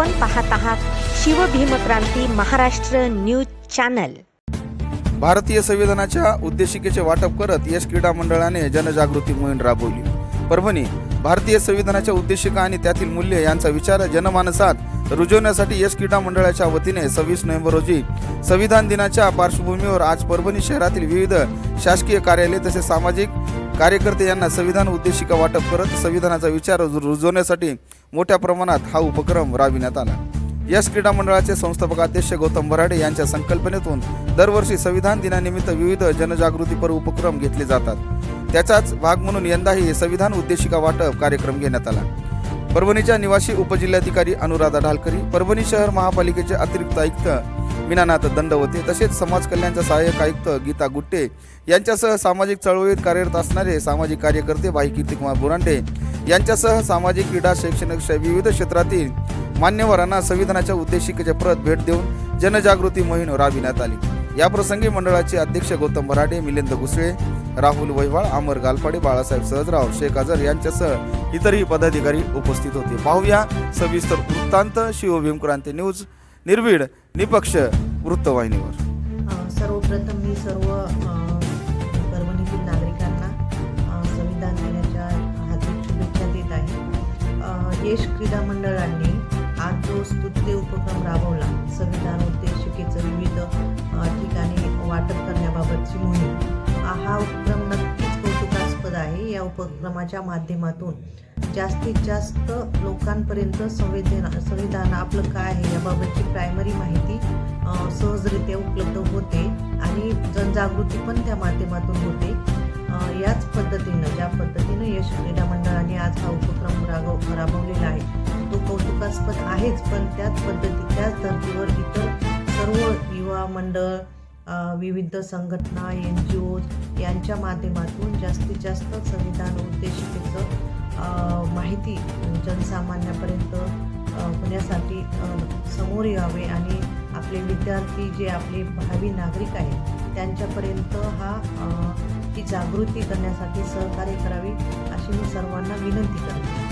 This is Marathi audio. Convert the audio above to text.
आपण पाहत आहात शिवभीमक्रांती महाराष्ट्र न्यूज चॅनल. भारतीय संविधानाच्या उद्देशिकेचे वाटप करत यश क्रीडा मंडळाने जनजागृती मोहीम राबवली. परभणी भारतीय संविधानाच्या उद्देशिका आणि त्यातील मूल्य यांचा विचार जनमानसात रुजवण्यासाठी यश क्रीडा मंडळाच्या वतीने सव्वीस नोव्हेंबर रोजी संविधान दिनाच्या पार्श्वभूमीवर आज परभणी शहरातील विविध शासकीय कार्यालय तसेच सामाजिक कार्यकर्ते यांना संविधान उद्देशिका वाटप करत संविधानाचा विचार रुजवण्यासाठी मोठ्या प्रमाणात हा उपक्रम राबविण्यात आला. यश क्रीडा मंडळाचे संस्थापक अध्यक्ष गौतम बराडे यांच्या संकल्पनेतून दरवर्षी संविधान दिनानिमित्त विविध जनजागृतीपर उपक्रम घेतले जातात. त्याचाच भाग म्हणून यंदाही संविधान उद्देशिका वाटप कार्यक्रम घेण्यात आला. परभणीच्या निवासी उपजिल्हाधिकारी अनुराधा ढालकरी परभणी शहर महापालिकेचे अतिरिक्त आयुक्त मीनानाथ दंडवते तसेच समाज कल्याणच्या सहाय्यक आयुक्त गीता गुट्टे यांच्यासह सामाजिक चळवळीत कार्यरत असणारे सामाजिक कार्यकर्ते भाई कीर्तिकुमार बुरांडे यांच्यासह सामाजिक क्रीडा शैक्षणिक श- विविध क्षेत्रातील मान्यवरांना संविधानाच्या उद्देशिकेचे प्रत भेट देऊन जनजागृती मोहीम राबविण्यात आली. या प्रसंगी मंडळाचे अध्यक्ष गौतम बराडे मिलिंद घुसळे राहुल वैवाळ अमर गालपाडे बाळासाहेब सहजराव शेख आझर यांच्यासह इतरही पदाधिकारी उपस्थित होते. पाहूया सविस्तर वृत्तांत. शिवभीमक्रांती न्यूज निर्भीड निपक्ष वृत्तवाहिनीवर. सर्वप्रथम मी सर्व यश क्रीडा मंडळांनी आज जो स्तुत्य उपक्रम राबवला संविधान उद्देशिकेचं विविध ठिकाणी वाटप करण्याबाबतची मोहीम हा उपक्रम नक्कीच कौतुकास्पद आहे. या उपक्रमाच्या माध्यमातून जास्तीत जास्त लोकांपर्यंत संविधान संविधान आपलं काय आहे याबाबतची प्रायमरी माहिती सहजरित्या उपलब्ध होते आणि जनजागृती पण त्या माध्यमातून होते. याच पद्धतीनं ज्या पद्धतीनं यश क्रीडा मंडळाने आज हा उपक्रम राबव राबवलेला आहे. तो कौतुकास्पद आहेच पण त्याच पद्धती त्याच धर्तीवर इतर सर्व युवा मंडळ विविध संघटना एन जी ओज यांच्या माध्यमातून जास्तीत जास्त संविधान उद्देशिकेचं माहिती जनसामान्यापर्यंत होण्यासाठी समोर यावे आणि आपले विद्यार्थी जे आपले भावी नागरिक आहेत त्यांच्यापर्यंत हा जागृती करण्यासाठी सहकार्य करावी अशी मी सर्वांना विनंती करते.